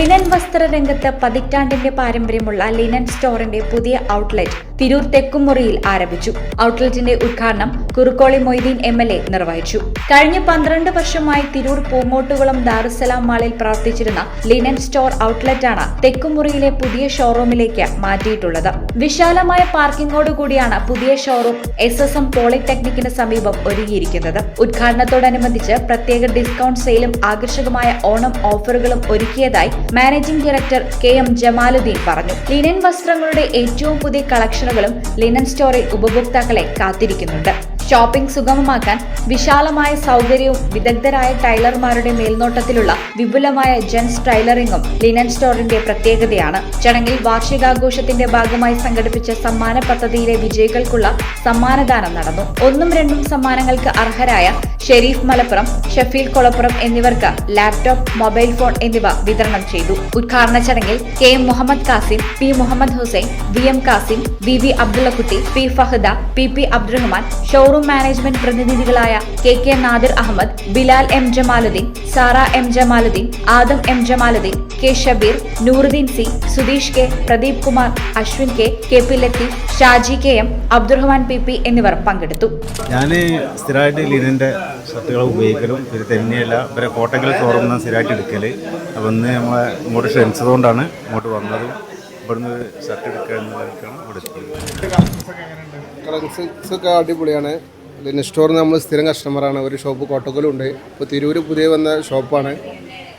Linen വസ്ത്രരംഗത്ത് പതിറ്റാണ്ടിന്റെ പാരമ്പര്യമുള്ള linen സ്റ്റോറിന്റെ പുതിയ outlet Tirur തെക്കുമുറിയിൽ ആരംഭിച്ചു. ഔട്ട്ലെറ്റിന്റെ ഉദ്ഘാടനം Kurukkoli Moideen M L A നിർവഹിച്ചു. കഴിഞ്ഞ പന്ത്രണ്ട് വർഷമായി തിരൂർ പൂങ്ങോട്ടുകുളം ദാറുസലാം മാളിൽ പ്രവർത്തിച്ചിരുന്ന ലിനൻ സ്റ്റോർ ഔട്ട്ലെറ്റാണ് തെക്കുമുറിയിലെ പുതിയ ഷോറൂമിലേക്ക് മാറ്റിയിട്ടുള്ളത്. വിശാലമായ പാർക്കിംഗോട് കൂടിയാണ് പുതിയ ഷോറൂം എസ് എസ് എം പോളിടെക്നിക്കിന് സമീപം ഒരുങ്ങിയിരിക്കുന്നത്. ഉദ്ഘാടനത്തോടനുബന്ധിച്ച് പ്രത്യേക ഡിസ്കൗണ്ട് സെയിലും ആകർഷകമായ ഓണം ഓഫറുകളും ഒരുക്കിയതായി managing director K M Jamaluddin പറഞ്ഞു. ലിനൻ വസ്ത്രങ്ങളുടെ ഏറ്റവും പുതിയ കളക്ഷനുകളും ലിനൻ സ്റ്റോറിൽ ഉപഭോക്താക്കളെ കാത്തിരിക്കുന്നുണ്ട്. ഷോപ്പിംഗ് സുഗമമാക്കാൻ വിശാലമായ സൗകര്യവും വിദഗ്ധരായ ടൈലർമാരുടെ മേൽനോട്ടത്തിലുള്ള വിപുലമായ ജെൻസ് ടൈലറിംഗും ലിനൻ സ്റ്റോറിന്റെ പ്രത്യേകതയാണ്. ചടങ്ങിൽ വാർഷികാഘോഷത്തിന്റെ ഭാഗമായി സംഘടിപ്പിച്ച സമ്മാന പദ്ധതിയിലെ വിജയികൾക്കുള്ള സമ്മാനദാനം നടന്നു. ഒന്നും രണ്ടും സമ്മാനങ്ങൾക്ക് അർഹരായ ഷെരീഫ് മലപ്പുറം ഷഫീൽ കൊളപ്പുറം എന്നിവർക്ക് ലാപ്ടോപ്പ് മൊബൈൽ ഫോൺ എന്നിവ വിതരണം ചെയ്തു. ഉദ്ഘാടന ചടങ്ങിൽ K M Muhammad Kasim P Muhammad Hussain V M Kasim V V Abdullakutty P Fahad P P Abdurahman showroom management പ്രതിനിധികളായ K K Nadir Ahmed Bilal M Jamaluddin Sara M Jamaluddin Adam M Jamaluddin K Shabeer Nooruddin C Sudheesh K Pradeep Kumar Ashwin K K P Latheef Shaji K M Abdurahman P P എന്നിവർ പങ്കെടുത്തു. ഞാൻ സ്ഥിരമായിട്ട് ലിനന്റെ ഷർട്ടുകൾ ഉപയോഗിക്കലും പിന്നെ തന്നെയല്ല ഇവരെ കോട്ടക്കൽ ഷോറൂമിൽ നിന്ന് സ്ഥിരമായിട്ട് എടുക്കൽ അപ്പോൾ ഇന്ന് നമ്മളെ ഇങ്ങോട്ട് ക്ഷണിച്ചതുകൊണ്ടാണ് ഇങ്ങോട്ട് വന്നതും ഇവിടുന്ന് ഷർട്ട് എടുക്കുക ഇവിടെ കളക്ഷൻസ് ഒക്കെ അടിപൊളിയാണ്. പിന്നെ സ്റ്റോർ നമ്മൾ സ്ഥിരം കസ്റ്റമറാണ് ഒരു ഷോപ്പ് കോട്ടക്കലുണ്ട് ഇപ്പോൾ തിരൂര് പുതിയ വന്ന ഷോപ്പാണ്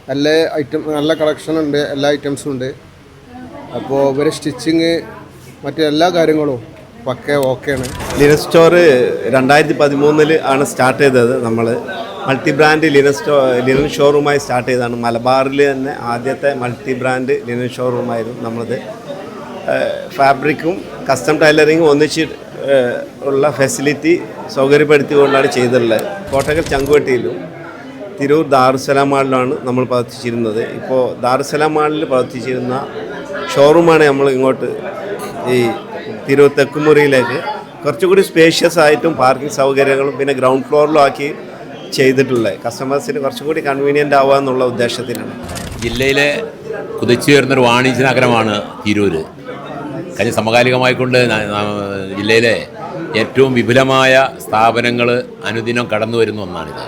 നല്ല ഐറ്റം നല്ല കളക്ഷൻ ഉണ്ട്. എല്ലാ ഐറ്റംസും ഉണ്ട്. അപ്പോൾ ഇവരെ സ്റ്റിച്ചിങ് മറ്റെല്ലാ കാര്യങ്ങളും പക്കെ ഓക്കെയാണ് ലിനസ് സ്റ്റോർ രണ്ടായിരത്തി പതിമൂന്നിൽ ആണ് സ്റ്റാർട്ട് ചെയ്തത് നമ്മൾ multi brand linen store linen ഷോറൂമായി start ചെയ്തതാണ്. മലബാറിൽ തന്നെ ആദ്യത്തെ മൾട്ടി ബ്രാൻഡ് ലിനൻ ഷോറൂമായിരുന്നു നമ്മളത് ഫാബ്രിക്കും കസ്റ്റം ടൈലറിങ്ങും ഒന്നിച്ച് ഉള്ള ഫെസിലിറ്റി സൗകര്യപ്പെടുത്തിക്കൊണ്ടാണ് ചെയ്തിട്ടുള്ളത്. കോട്ടക്കൽ ചങ്കുവട്ടിയിലും തിരൂർ ദാറുസലാം മാളിലാണ് നമ്മൾ പ്രവർത്തിച്ചിരുന്നത്. ഇപ്പോൾ ദാറുസലാം മാളിൽ പ്രവർത്തിച്ചിരുന്ന ഷോറൂമാണ് നമ്മൾ ഇങ്ങോട്ട് ഈ തിരൂർ തെക്കുമുറിയിലേക്ക് കുറച്ചുകൂടി സ്പേഷ്യസ് ആയിട്ടും പാർക്കിംഗ് സൗകര്യങ്ങളും പിന്നെ ഗ്രൗണ്ട് ഫ്ലോറിലും ആക്കി ചെയ്തിട്ടുള്ളത്. കസ്റ്റമേഴ്സിന് കുറച്ചുകൂടി കൺവീനിയന്റ് ആവുക എന്നുള്ള ഉദ്ദേശത്തിനാണ് ജില്ലയിലെ കുതിച്ചുയർന്നൊരു വാണിജ്യ നഗരമാണ് തിരൂര്. കഴിഞ്ഞ സമകാലികമായിക്കൊണ്ട് ജില്ലയിലെ ഏറ്റവും വിപുലമായ സ്ഥാപനങ്ങൾ അനുദിനം കടന്നു വരുന്ന ഒന്നാണിത്.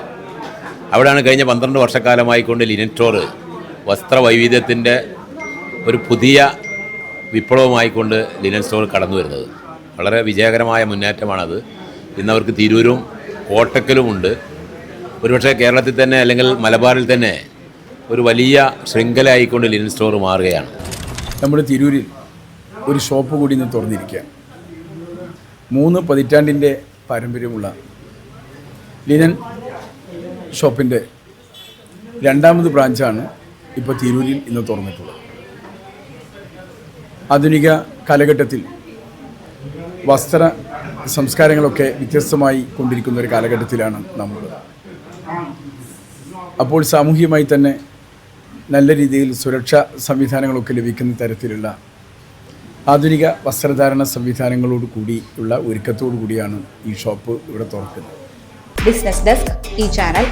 അവിടെയാണ് കഴിഞ്ഞ പന്ത്രണ്ട് വർഷക്കാലമായിക്കൊണ്ട് ലിനൻ സ്റ്റോർ വസ്ത്രവൈവിധ്യത്തിന്റെ ഒരു പുതിയ വിപ്ലവമായിക്കൊണ്ട് ലിനൻ സ്റ്റോർ കടന്നു വരുന്നത്. വളരെ വിജയകരമായ മുന്നേറ്റമാണത്. ഇന്നവർക്ക് തിരൂരും കോട്ടക്കലുമുണ്ട് ഒരുപക്ഷെ കേരളത്തിൽ തന്നെ അല്ലെങ്കിൽ മലബാറിൽ തന്നെ ഒരു വലിയ ശൃംഖല ആയിക്കൊണ്ട് ലിനൻ സ്റ്റോർ മാറുകയാണ്. നമ്മുടെ തിരൂരിൽ ഒരു ഷോപ്പ് കൂടി ഇന്ന് തുറന്നിരിക്കുകയാണ് മൂന്ന് പതിറ്റാണ്ടിന്റെ പാരമ്പര്യമുള്ള ലിനൻ ഷോപ്പിന്റെ രണ്ടാമത് ബ്രാഞ്ചാണ് ഇപ്പോൾ തിരൂരിൽ ഇന്ന് തുറന്നിട്ടുള്ളത്. ആധുനിക കാലഘട്ടത്തിൽ വസ്ത്ര സംസ്കാരങ്ങളൊക്കെ വ്യത്യസ്തമായി കൊണ്ടിരിക്കുന്ന ഒരു കാലഘട്ടത്തിലാണ് നമ്മൾ അപ്പോൾ സാമൂഹികമായി തന്നെ നല്ല രീതിയിൽ സുരക്ഷാ സംവിധാനങ്ങളൊക്കെ ലഭിക്കുന്ന തരത്തിലുള്ള ആധുനിക വസ്ത്രധാരണ സംവിധാനങ്ങളോട് കൂടിയുള്ള ഒരുക്കത്തോടു കൂടിയാണ് ഈ ഷോപ്പ് ഇവിടെ തുറക്കുന്നത്. ബിസിനസ് ഡെസ്ക് ഈ ചാനൽ